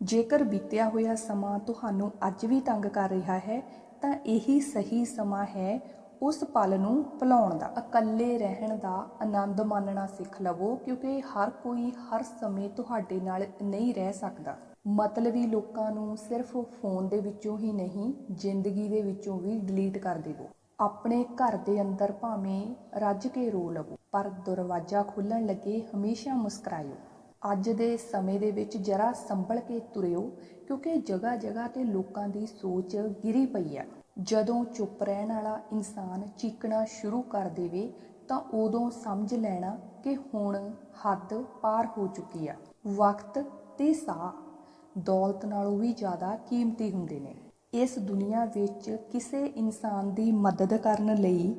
ਜੇਕਰ ਬੀਤਿਆ ਹੋਇਆ ਸਮਾਂ ਤੁਹਾਨੂੰ ਅੱਜ ਵੀ ਤੰਗ ਕਰ ਰਿਹਾ ਹੈ, ਤਾਂ ਇਹੀ ਸਹੀ ਸਮਾਂ ਹੈ ਉਸ ਪਲ ਨੂੰ ਭੁਲਾਉਣ ਦਾ। ਇਕੱਲੇ ਰਹਿਣ ਦਾ ਆਨੰਦ ਮਾਣਨਾ ਸਿੱਖ ਲਵੋ, ਕਿਉਂਕਿ ਹਰ ਕੋਈ ਹਰ ਸਮੇਂ ਤੁਹਾਡੇ ਨਾਲ ਨਹੀਂ ਰਹਿ ਸਕਦਾ। ਮਤਲਬੀ ਲੋਕਾਂ ਨੂੰ ਸਿਰਫ ਫੋਨ ਦੇ ਵਿੱਚੋਂ ਹੀ ਨਹੀਂ, ਜ਼ਿੰਦਗੀ ਦੇ ਵਿੱਚੋਂ ਵੀ ਡਿਲੀਟ ਕਰ ਦੇਵੋ। ਆਪਣੇ ਘਰ ਦੇ ਅੰਦਰ ਭਾਵੇਂ ਰੱਜ ਕੇ ਰੋ ਲਵੋ, ਪਰ ਦਰਵਾਜ਼ਾ ਖੁੱਲਣ ਲੱਗੇ ਹਮੇਸ਼ਾ ਮੁਸਕਰਾਇਓ। ਅੱਜ ਦੇ ਸਮੇਂ ਦੇ ਵਿੱਚ ਜਰਾ ਸੰਭਲ ਕੇ ਤੁਰਿਓ, ਕਿਉਂਕਿ ਜਗ੍ਹਾ ਜਗ੍ਹਾ ਤੇ ਲੋਕਾਂ ਦੀ ਸੋਚ ਗਿਰੀ ਪਈ ਆ ਜਦੋਂ ਚੁੱਪ ਰਹਿਣ ਵਾਲਾ ਇਨਸਾਨ ਚੀਕਣਾ ਸ਼ੁਰੂ ਕਰ ਦੇਵੇ, ਤਾਂ ਉਦੋਂ ਸਮਝ ਲੈਣਾ ਕਿ ਹੁਣ ਹੱਦ ਪਾਰ ਹੋ ਚੁੱਕੀ ਆ ਵਕਤ ਤੇ ਸਾਹ, ਦੌਲਤ ਨਾਲੋਂ ਵੀ ਜ਼ਿਆਦਾ ਕੀਮਤੀ ਹੁੰਦੇ ਨੇ। ਇਸ ਦੁਨੀਆ ਵਿੱਚ ਕਿਸੇ ਇਨਸਾਨ ਦੀ ਮਦਦ ਕਰਨ ਲਈ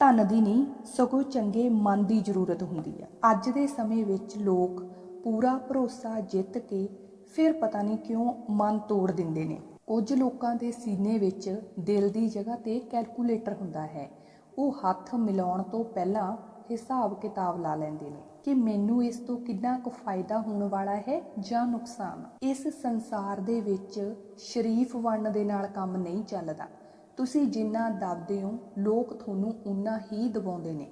ਧਨ ਦੀ ਨਹੀਂ, ਸਗੋਂ ਚੰਗੇ ਮਨ ਦੀ ਜ਼ਰੂਰਤ ਹੁੰਦੀ ਆ ਅੱਜ ਦੇ ਸਮੇਂ ਵਿੱਚ ਲੋਕ ਪੂਰਾ ਭਰੋਸਾ ਜਿੱਤ ਕੇ ਫਿਰ ਪਤਾ ਨਹੀਂ ਕਿਉਂ ਮਨ ਤੋੜ ਦਿੰਦੇ ਨੇ। ਕੁਝ ਲੋਕਾਂ ਦੇ ਸੀਨੇ ਵਿੱਚ ਦਿਲ ਦੀ ਜਗ੍ਹਾ ਤੇ ਕੈਲਕੂਲੇਟਰ ਹੁੰਦਾ ਹੈ। ਉਹ ਹੱਥ ਮਿਲਾਉਣ ਤੋਂ ਪਹਿਲਾਂ ਹਿਸਾਬ ਕਿਤਾਬ ਲਾ ਲੈਂਦੇ ਨੇ ਕਿ ਮੈਨੂੰ ਇਸ ਤੋਂ ਕਿੰਨਾ ਕੁ ਫਾਇਦਾ ਹੋਣ ਵਾਲਾ ਹੈ ਜਾਂ ਨੁਕਸਾਨ। ਇਸ ਸੰਸਾਰ ਦੇ ਵਿੱਚ ਸ਼ਰੀਫ ਬਣਨ ਦੇ ਨਾਲ ਕੰਮ ਨਹੀਂ ਚੱਲਦਾ। ਤੁਸੀਂ ਜਿੰਨਾ ਦਬਦੇ ਹੋ, ਲੋਕ ਤੁਹਾਨੂੰ ਉਨਾ ਹੀ ਦਬਾਉਂਦੇ ਨੇ।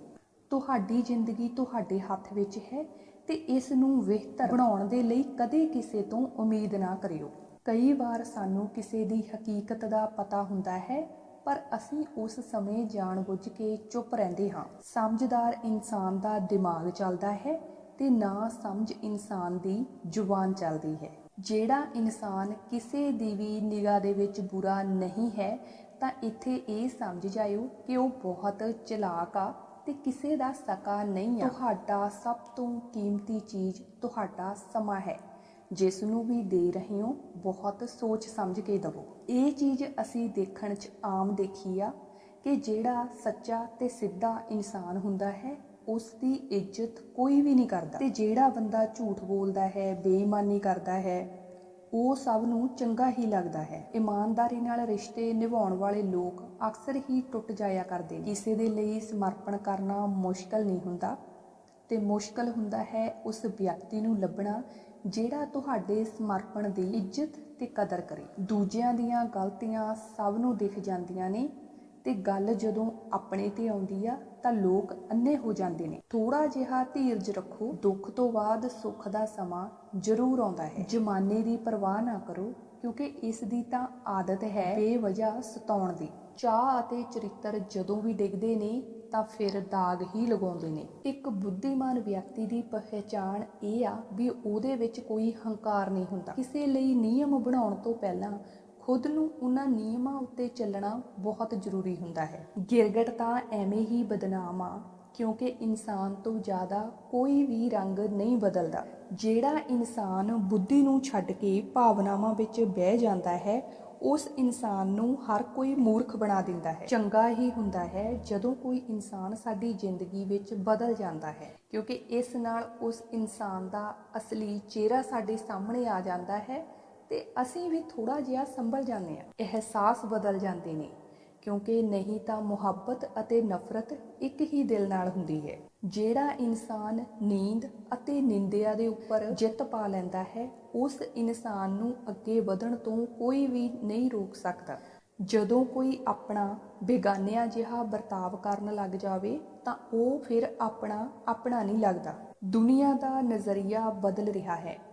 ਤੁਹਾਡੀ ਜ਼ਿੰਦਗੀ ਤੁਹਾਡੇ ਹੱਥ ਵਿੱਚ ਹੈ ਤੇ ਇਸ ਨੂੰ ਬਿਹਤਰ ਬਣਾਉਣ ਦੇ ਲਈ ਕਦੇ ਕਿਸੇ ਤੋਂ ਉਮੀਦ ਨਾ ਕਰਿਓ। ਕਈ ਵਾਰ ਸਾਨੂੰ ਕਿਸੇ ਦੀ ਹਕੀਕਤ ਦਾ ਪਤਾ ਹੁੰਦਾ ਹੈ, ਪਰ ਅਸੀਂ ਉਸ ਸਮੇਂ ਜਾਣਬੁੱਝ ਕੇ ਚੁੱਪ ਰਹਿੰਦੇ ਹਾਂ। ਸਮਝਦਾਰ ਇਨਸਾਨ ਦਾ ਦਿਮਾਗ ਚੱਲਦਾ ਹੈ ਤੇ ਨਾ ਸਮਝ ਇਨਸਾਨ ਦੀ ਜ਼ੁਬਾਨ ਚੱਲਦੀ ਹੈ। ਜਿਹੜਾ ਇਨਸਾਨ ਕਿਸੇ ਦੀ ਵੀ ਨਿਗਾਹ ਦੇ ਵਿੱਚ ਬੁਰਾ ਨਹੀਂ ਹੈ, ਤਾਂ ਇੱਥੇ ਇਹ ਸਮਝ ਜਾਇਓ ਕਿ ਉਹ ਬਹੁਤ ਚਲਾਕ ਆ ਤੇ ਕਿਸੇ ਦਾ ਸਕਾ ਨਹੀਂ ਆ। ਤੁਹਾਡਾ ਸਭ ਤੋਂ ਕੀਮਤੀ ਚੀਜ਼ ਤੁਹਾਡਾ ਸਮਾਂ ਹੈ। ਜਿਸ ਨੂੰ ਵੀ ਦੇ ਰਹੇ ਹੋ, ਬਹੁਤ ਸੋਚ ਸਮਝ ਕੇ ਦਵੋ। ਇਹ ਚੀਜ਼ ਅਸੀਂ ਦੇਖਣ 'ਚ ਆਮ ਦੇਖੀ ਆ ਕਿ ਜਿਹੜਾ ਸੱਚਾ ਤੇ ਸਿੱਧਾ ਇਨਸਾਨ ਹੁੰਦਾ ਹੈ, ਉਸ ਦੀ ਇੱਜ਼ਤ ਕੋਈ ਵੀ ਨਹੀਂ ਕਰਦਾ। ਤੇ ਜਿਹੜਾ ਬੰਦਾ ਝੂਠ ਬੋਲਦਾ ਹੈ, ਬੇਈਮਾਨੀ ਕਰਦਾ ਹੈ ਉਹ ਸਭ ਨੂੰ ਚੰਗਾ ਹੀ ਲੱਗਦਾ ਹੈ। ਇਮਾਨਦਾਰੀ ਨਾਲ ਰਿਸ਼ਤੇ ਨਿਭਾਉਣ ਵਾਲੇ ਲੋਕ ਅਕਸਰ ਹੀ ਟੁੱਟ ਜਾਇਆ ਕਰਦੇ ਨੇ। ਕਿਸੇ ਦੇ ਲਈ ਸਮਰਪਣ ਕਰਨਾ ਮੁਸ਼ਕਲ ਨਹੀਂ ਹੁੰਦਾ ਤੇ ਮੁਸ਼ਕਲ ਹੁੰਦਾ ਹੈ ਉਸ ਵਿਅਕਤੀ ਨੂੰ ਲੱਭਣਾ ਜਿਹੜਾ ਤੁਹਾਡੇ ਸਮਰਪਣ ਦੀ ਇੱਜ਼ਤ ਤੇ ਕਦਰ ਕਰੇ। ਦੂਜਿਆਂ ਦੀਆਂ ਗਲਤੀਆਂ ਸਭ ਨੂੰ ਦਿਖ ਜਾਂਦੀਆਂ ਨੇ ਤੇ ਗੱਲ ਜਦੋਂ ਆਪਣੇ ਤੇ ਆਉਂਦੀ ਆ, ਤਾਂ ਲੋਕ ਅੰਨੇ ਹੋ ਜਾਂਦੇ ਨੇ। ਥੋੜਾ ਜਿਹਾ ਧੀਰਜ ਰੱਖੋ, ਦੁੱਖ ਤੋਂ ਬਾਅਦ ਸੁੱਖ ਦਾ ਸਮਾਂ ਜ਼ਰੂਰ ਆਉਂਦਾ ਹੈ। ਜਮਾਨੇ ਦੀ ਪਰਵਾਹ ਨਾ ਕਰੋ, ਕਿਉਂਕਿ ਇਸ ਦੀ ਤਾਂ ਆਦਤ ਹੈ ਬੇਵਜ੍ਹਾ ਸਤਾਉਣ ਦੀ। ਚਾਹ ਅਤੇ ਚਰਿੱਤਰ ਜਦੋਂ ਵੀ ਡਿੱਗਦੇ ਨੇ, ਤਾਂ ਫਿਰ ਦਾਗ ਹੀ ਲਗਾਉਂਦੇ ਨੇ। ਇੱਕ ਬੁੱਧੀਮਾਨ ਵਿਅਕਤੀ ਦੀ ਪਹਿਚਾਣ ਇਹ ਆ ਵੀ ਉਹਦੇ ਵਿੱਚ ਕੋਈ ਹੰਕਾਰ ਨਹੀਂ ਹੁੰਦਾ। ਕਿਸੇ ਲਈ ਨਿਯਮ ਬਣਾਉਣ ਤੋਂ ਪਹਿਲਾਂ ਖੁਦ ਨੂੰ ਉਹਨਾਂ ਨਿਯਮਾਂ ਉੱਤੇ ਚੱਲਣਾ ਬਹੁਤ ਜ਼ਰੂਰੀ ਹੁੰਦਾ ਹੈ। ਗਿਰਗਟ ਤਾਂ ਐਵੇਂ ਹੀ ਬਦਨਾਮ ਆ, ਕਿਉਂਕਿ ਇਨਸਾਨ ਤੋਂ ਜ਼ਿਆਦਾ ਕੋਈ ਵੀ ਰੰਗ ਨਹੀਂ ਬਦਲਦਾ। ਜਿਹੜਾ ਇਨਸਾਨ ਬੁੱਧੀ ਨੂੰ ਛੱਡ ਕੇ ਭਾਵਨਾਵਾਂ ਵਿੱਚ ਬਹਿ ਜਾਂਦਾ ਹੈ, ਉਸ ਇਨਸਾਨ ਨੂੰ ਹਰ ਕੋਈ ਮੂਰਖ ਬਣਾ ਦਿੰਦਾ ਹੈ। ਚੰਗਾ ਹੀ ਹੁੰਦਾ ਹੈ ਜਦੋਂ ਕੋਈ ਇਨਸਾਨ ਸਾਡੀ ਜ਼ਿੰਦਗੀ ਵਿੱਚ ਬਦਲ ਜਾਂਦਾ ਹੈ, ਕਿਉਂਕਿ ਇਸ ਨਾਲ ਉਸ ਇਨਸਾਨ ਦਾ ਅਸਲੀ ਚਿਹਰਾ ਸਾਡੇ ਸਾਹਮਣੇ ਆ ਜਾਂਦਾ ਹੈ ਤੇ ਅਸੀਂ ਵੀ ਥੋੜਾ ਜਿਹਾ ਸੰਭਲ ਜਾਂਦੇ ਹਾਂ। ਅਹਿਸਾਸ ਬਦਲ ਜਾਂਦੇ ਨੇ, ਕਿਉਂਕਿ ਨਹੀਂ ਤਾਂ ਮੁਹੱਬਤ ਅਤੇ ਨਫ਼ਰਤ ਇੱਕ ਹੀ ਦਿਲ ਨਾਲ ਹੁੰਦੀ ਹੈ। ਜਿਹੜਾ ਇਨਸਾਨ ਨੀਂਦ ਅਤੇ ਨਿੰਦਿਆ ਦੇ ਉੱਪਰ ਜਿੱਤ ਪਾ ਲੈਂਦਾ ਹੈ, ਉਸ ਇਨਸਾਨ ਨੂੰ ਅੱਗੇ ਵਧਣ ਤੋਂ ਕੋਈ ਵੀ ਨਹੀਂ ਰੋਕ ਸਕਦਾ। ਜਦੋਂ ਕੋਈ ਆਪਣਾ ਬੇਗਾਨਿਆਂ ਜਿਹਾ ਵਰਤਾਵ ਕਰਨ ਲੱਗ ਜਾਵੇ, ਤਾਂ ਉਹ ਫਿਰ ਆਪਣਾ ਆਪਣਾ ਨਹੀਂ ਲੱਗਦਾ। ਦੁਨੀਆ ਦਾ ਨਜ਼ਰੀਆ ਬਦਲ ਰਿਹਾ ਹੈ।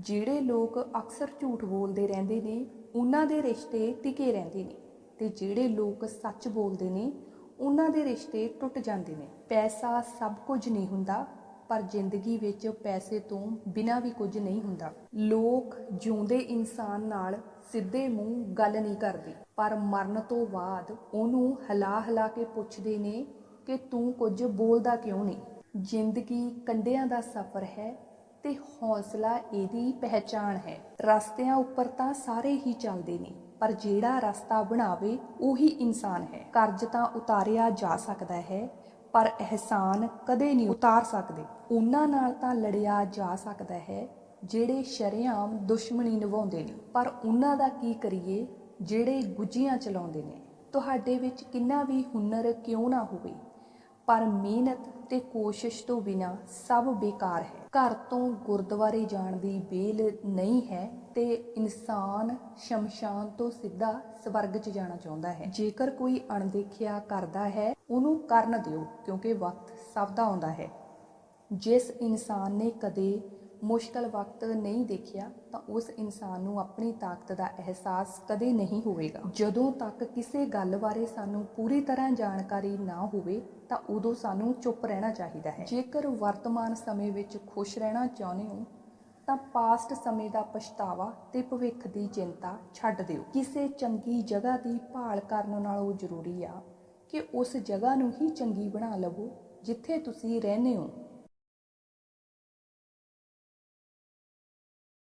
ਜਿਹੜੇ ਲੋਕ ਅਕਸਰ ਝੂਠ ਬੋਲਦੇ ਰਹਿੰਦੇ ਨੇ, ਉਹਨਾਂ ਦੇ ਰਿਸ਼ਤੇ ਟਿਕੇ ਰਹਿੰਦੇ ਨੇ ਤੇ ਜਿਹੜੇ ਲੋਕ ਸੱਚ ਬੋਲਦੇ ਨੇ, ਉਹਨਾਂ ਦੇ ਰਿਸ਼ਤੇ ਟੁੱਟ ਜਾਂਦੇ ਨੇ। ਪੈਸਾ ਸਭ ਕੁਝ ਨਹੀਂ ਹੁੰਦਾ, ਪਰ ਜ਼ਿੰਦਗੀ ਵਿੱਚ ਪੈਸੇ ਤੋਂ ਬਿਨਾਂ ਵੀ ਕੁਝ ਨਹੀਂ ਹੁੰਦਾ। ਲੋਕ ਜਿਉਂਦੇ ਇਨਸਾਨ ਨਾਲ ਸਿੱਧੇ ਮੂੰਹ ਗੱਲ ਨਹੀਂ ਕਰਦੇ, ਪਰ ਮਰਨ ਤੋਂ ਬਾਅਦ ਉਹਨੂੰ ਹਿਲਾ ਹਿਲਾ ਕੇ ਪੁੱਛਦੇ ਨੇ ਕਿ ਤੂੰ ਕੁਝ ਬੋਲਦਾ ਕਿਉਂ ਨਹੀਂ? ਜ਼ਿੰਦਗੀ ਕੰਡਿਆਂ ਦਾ ਸਫ਼ਰ ਹੈ ਤੇ ਹੌਸਲਾ ਇਹਦੀ ਪਹਿਚਾਣ ਹੈ। ਰਸਤਿਆਂ ਉੱਪਰ ਤਾਂ ਸਾਰੇ ਹੀ ਚੱਲਦੇ ਨੇ, ਪਰ ਜਿਹੜਾ ਰਸਤਾ ਬਣਾਵੇ ਉਹੀ ਇਨਸਾਨ ਹੈ। ਕਰਜ਼ ਤਾਂ ਉਤਾਰਿਆ ਜਾ ਸਕਦਾ ਹੈ, ਪਰ ਅਹਿਸਾਨ ਕਦੇ ਨਹੀਂ ਉਤਾਰ ਸਕਦੇ। ਉਹਨਾਂ ਨਾਲ ਤਾਂ ਲੜਿਆ ਜਾ ਸਕਦਾ ਹੈ, ਜਿਹੜੇ ਸ਼ਰੇਆਮ ਦੁਸ਼ਮਣੀ ਨਿਭਾਉਂਦੇ ਨੇ। ਪਰ ਉਹਨਾਂ ਦਾ ਕੀ ਕਰੀਏ, ਜਿਹੜੇ ਗੁੱਜੀਆਂ ਚਲਾਉਂਦੇ ਨੇ। ਤੁਹਾਡੇ ਵਿੱਚ ਕਿੰਨਾ ਵੀ ਹੁਨਰ ਕਿਉਂ ਨਾ ਹੋਵੇ, ਪਰ ਮਿਹਨਤ ਤੇ ਕੋਸ਼ਿਸ਼ ਤੋਂ ਬਿਨਾ ਸਭ ਬੇਕਾਰ ਹੈ। ਘਰ ਤੋਂ ਗੁਰਦੁਆਰੇ ਜਾਣ ਦੀ ਬੇਲ ਨਹੀਂ ਹੈ ਤੇ ਇਨਸਾਨ ਸ਼ਮਸ਼ਾਨ ਤੋਂ ਸਿੱਧਾ ਸਵਰਗ 'ਚ ਜਾਣਾ ਚਾਹੁੰਦਾ ਹੈ। ਜੇਕਰ ਕੋਈ ਅਣਦੇਖਿਆ ਕਰਦਾ ਹੈ, ਉਹਨੂੰ ਕਰਨ ਦਿਓ ਕਿਉਂਕਿ ਵਕਤ ਸਭ ਦਾ ਆਉਂਦਾ ਹੈ। ਜਿਸ ਇਨਸਾਨ ਨੇ ਕਦੇ ਮੁਸ਼ਕਲ ਵਕਤ ਨਹੀਂ ਦੇਖਿਆ ਤਾਂ ਉਸ ਇਨਸਾਨ ਨੂੰ ਆਪਣੀ ਤਾਕਤ ਦਾ ਅਹਿਸਾਸ ਕਦੇ ਨਹੀਂ ਹੋਵੇਗਾ। ਜਦੋਂ ਤੱਕ ਕਿਸੇ ਗੱਲ ਬਾਰੇ ਸਾਨੂੰ ਪੂਰੀ ਤਰ੍ਹਾਂ ਜਾਣਕਾਰੀ ਨਾ ਹੋਵੇ ਤਾਂ ਉਦੋਂ ਸਾਨੂੰ ਚੁੱਪ ਰਹਿਣਾ ਚਾਹੀਦਾ ਹੈ। ਜੇਕਰ ਵਰਤਮਾਨ ਸਮੇਂ ਵਿੱਚ ਖੁਸ਼ ਰਹਿਣਾ ਚਾਹੁੰਦੇ ਹੋ, ਤਾਂ ਪਾਸਟ ਸਮੇਂ ਦਾ ਪਛਤਾਵਾ ਤੇ ਭਵਿੱਖ ਦੀ ਚਿੰਤਾ ਛੱਡ ਦਿਓ। ਕਿਸੇ ਚੰਗੀ ਜਗ੍ਹਾ ਦੀ ਭਾਲ ਕਰਨ ਨਾਲੋਂ ਜ਼ਰੂਰੀ ਆ ਕਿ ਉਸ ਜਗ੍ਹਾ ਨੂੰ ਹੀ ਚੰਗੀ ਬਣਾ ਲਵੋ, ਜਿੱਥੇ ਤੁਸੀਂ ਰਹਿੰਦੇ ਹੋ।